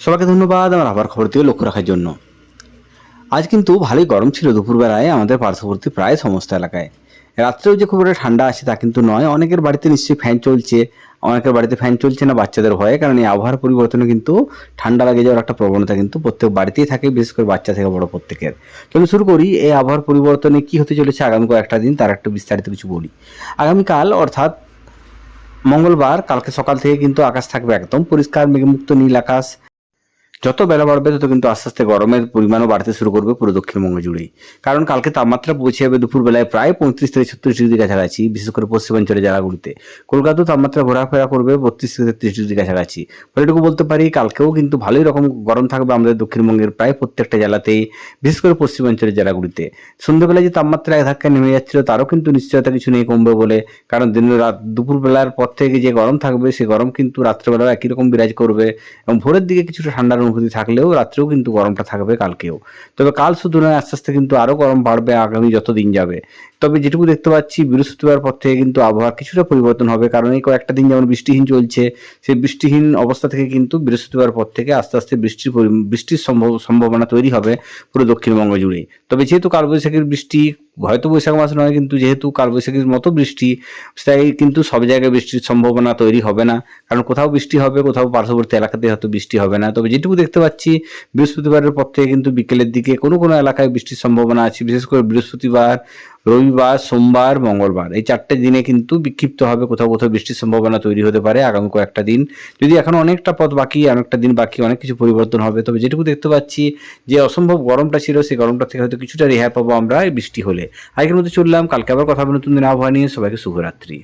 সবাইকে ধন্যবাদ আমার আবার খবর থেকে লক্ষ্য রাখার জন্য। আজ কিন্তু ভালোই গরম ছিল দুপুরবেলায় আমাদের পার্শ্ববর্তী প্রায় সমস্ত এলাকায়। রাত্রেও যে খুব একটা ঠান্ডা আছে তা কিন্তু নয়। অনেকের বাড়িতে নিশ্চয়ই ফ্যান চলছে, অনেকের বাড়িতে ফ্যান চলছে না বাচ্চাদের ভয়ে। কারণ এই আবহাওয়ার পরিবর্তনে কিন্তু ঠান্ডা লাগে যাওয়ার একটা প্রবণতা কিন্তু প্রত্যেক বাড়িতেই থাকে, বিশেষ করে বাচ্চা থেকে বড় প্রত্যেকের। চলুন শুরু করি, এই আবহাওয়ার পরিবর্তনে কি হতে চলেছে আগামী কয়েকটা দিন তার একটু বিস্তারিত কিছু বলি। আগামীকাল অর্থাৎ মঙ্গলবার, কালকে সকাল থেকে কিন্তু আকাশ থাকবে একদম পরিষ্কার মেঘমুক্ত নীল আকাশ। যত বেলা বাড়বে, তত কিন্তু আস্তে আস্তে গরমের পরিমাণও বাড়তে শুরু করবে পুরো দক্ষিণবঙ্গ জুড়েই। কারণ কালকে তাপমাত্রা পৌঁছে যাবে দুপুরবেলায় প্রায় পঁয়ত্রিশ থেকে ছত্রিশ ডিগ্রি কাছাকাছি, বিশেষ করে পশ্চিমাঞ্চলের জেলাগুলিতে। কলকাতাও তাপমাত্রা ঘোরাফেরা করবে বত্রিশ থেকে তেত্রিশ ডিগ্রি কাছাকাছি। এটুকু বলতে পারি, কালকেও কিন্তু ভালোই রকম গরম থাকবে আমাদের দক্ষিণবঙ্গের প্রায় প্রত্যেকটা জেলাতেই, বিশেষ করে পশ্চিমাঞ্চলের জেলাগুলিতে। সন্ধ্যেবেলায় যে তাপমাত্রা এক ধাক্কা নেমে যাচ্ছিল, তারও কিন্তু নিশ্চয়তা কিছু নেই কমবে বলে। কারণ দিন রাত দুপুরবেলার পর থেকে যে গরম থাকবে সেই গরম কিন্তু রাত্রেবেলাও একই রকম বিরাজ করবে এবং ভোরের দিকে কিছুটা ঠান্ডার অনুভূতি থাকলেও রাত্রেও কিন্তু গরমটা থাকবে কালকেও। তবে কাল শুধু নয়, আস্তে আস্তে কিন্তু আরও গরম বাড়বে আগামী যত দিন যাবে। তবে যেটুকু দেখতে পাচ্ছি, বৃহস্পতিবার পর থেকে কিন্তু আবহাওয়ার কিছুটা পরিবর্তন হবে, কারণ এই কয়েকটা দিন যেমন বৃষ্টিহীন চলছে, সেই বৃষ্টিহীন অবস্থা থেকে কিন্তু বৃহস্পতিবার পর থেকে আস্তে আস্তে বৃষ্টির বৃষ্টির সম্ভব সম্ভাবনা তৈরি হবে পুরো দক্ষিণবঙ্গ জুড়ে তবে যেহেতু কালবৈশাখীর বৃষ্টি হয়তো বৈশাখ মাস নয়, কিন্তু যেহেতু কালবৈশাখীর মতো বৃষ্টি, তাই কিন্তু সব জায়গায় বৃষ্টির সম্ভাবনা তৈরি হবে না। কারণ কোথাও বৃষ্টি হবে, কোথাও পার্শ্ববর্তী এলাকাতে হয়তো বৃষ্টি হবে না। তবে যেটুকু দেখতে পাচ্ছি, বৃহস্পতিবারের পর থেকে কিন্তু বিকেলের দিকে কোনো কোনো এলাকায় বৃষ্টির সম্ভাবনা আছে। বিশেষ করে বৃহস্পতিবার রবিবার, সোমবার, মঙ্গলবার। এই চারটে দিনে কিন্তু বিক্ষিপ্ত হবে কোথাও কোথাও বৃষ্টির সম্ভাবনা তৈরি হতে পারে আগামী কয়েকটা দিন। যদি এখন অনেকটা পথ বাকি অনেকটা দিন বাকি, অনেক কিছু পরিবর্তন হবে। তবে যেটুকু দেখতে পাচ্ছি যে অসম্ভব গরমটা ছিল, সেই গরমটা থেকে হয়তো কিছুটা রেহাই পাবো আমরা বৃষ্টি হলে। আজকের মধ্যে চললাম, কালকে আবার কথা হবে নতুন দিন আবহাওয়া নিয়ে। সবাইকে শুভরাত্রি।